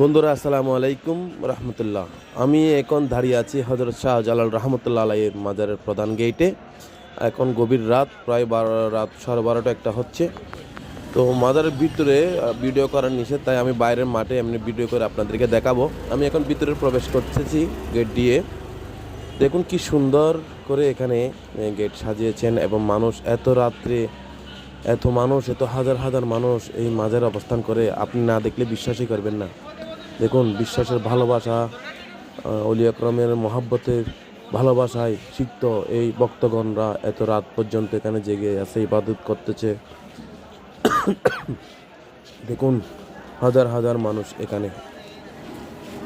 বন্ধুরা, আসসালামু আলাইকুম রহমতুল্লাহ। আমি এখন দাঁড়িয়ে আছি হজরত শাহ জালাল রহমতুল্লাহ আলাইয়ের মাজারের প্রধান গেটে এখন গভীর রাত, প্রায় বারো, রাত সাড়ে বারোটা একটা হচ্ছে। তো মাজারের ভিতরে ভিডিও করার নিষেধ, তাই আমি বাইরের মাঠে এমনি ভিডিও করে আপনাদেরকে দেখাবো। আমি এখন ভিতরে প্রবেশ করতেছি গেট দিয়ে। দেখুন কি সুন্দর করে এখানে গেট সাজিয়েছেন এবং মানুষ এত রাত্রে, এত মানুষ, এত হাজার হাজার মানুষ এই মাঝের অবস্থান করে। আপনি না দেখলে বিশ্বাসই করবেন না। দেখুন, বিশ্বাসের ভালোবাসা অলিয়াক্রমের মহাব্বতের ভালোবাসায় সিক্ত এই ভক্তগণরা এত রাত পর্যন্ত এখানে জেগে আছে, ইবাদত করতেছে। দেখুন, হাজার হাজার মানুষ এখানে।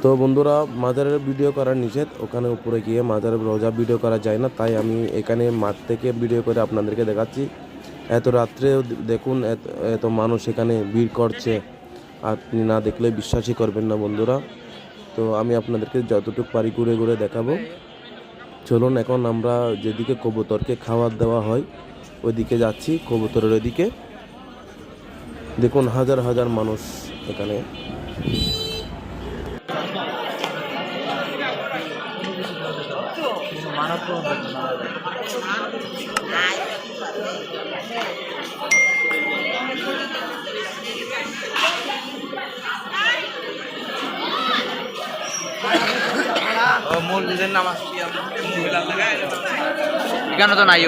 তো বন্ধুরা, মাজারের ভিডিও করার নিষেধ, ওখানে উপরে গিয়ে মাজারের রোজা ভিডিও করা যায় না, তাই আমি এখানে মাঠ থেকে ভিডিও করে আপনাদেরকে দেখাচ্ছি। এত রাত্রেও দেখুন, এত এত মানুষ এখানে ভিড় করছে। আপনি না দেখলে বিশ্বাসই করবেন না বন্ধুরা। তো আমি আপনাদেরকে যতটুকু পারি ঘুরে ঘুরে দেখাবো। চলুন এখন আমরা যেদিকে কবুতরকে খাবার দেওয়া হয়, ওইদিকে যাচ্ছি, কবুতরের ওইদিকে। দেখুন, হাজার হাজার মানুষ এখানে। মসজিদের নাম এখানে তো নাই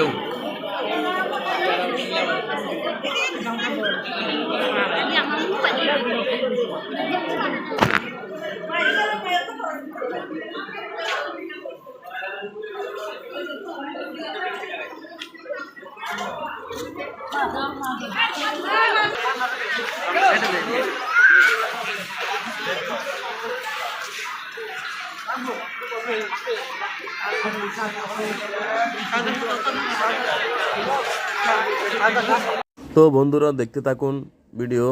তো বন্ধুরা, দেখতে থাকুন ভিডিও।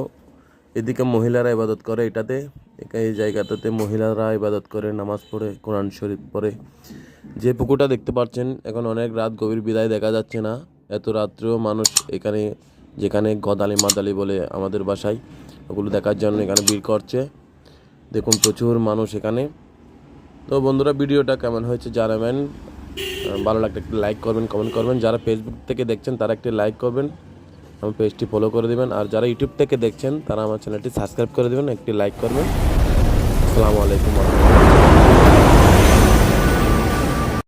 এদিকে মহিলারা ইবাদত করে এটাতে। এই জায়গাটাতে মহিলারা ইবাদত করে, নামাজ পড়ে, কোরআন শরীফ পড়ে। যে পুকুরটা দেখতে পাচ্ছেন, এখন অনেক রাত গভীর বিদায় দেখা যাচ্ছে না। এত রাত্রেও মানুষ এখানে, যেখানে গদালি মাদালি বলে আমাদের বাসায়, ওগুলো দেখার জন্য এখানে ভিড় করছে। দেখুন, প্রচুর মানুষ এখানে। তো বন্ধুরা, ভিডিওটা কেমন হয়েছে জানাবেন। ভালো লাগলে একটি লাইক করবেন কমেন্ট করবেন। যারা ফেসবুক থেকে দেখছেন, তারা একটি লাইক করবেন। আমার পেজটি ফলো করে দেবেন। আর যারা ইউটিউব থেকে দেখছেন, তারা আমার চ্যানেলটি সাবস্ক্রাইব করে দেবেন, একটি লাইক করবেন। আসসালামু আলাইকুম।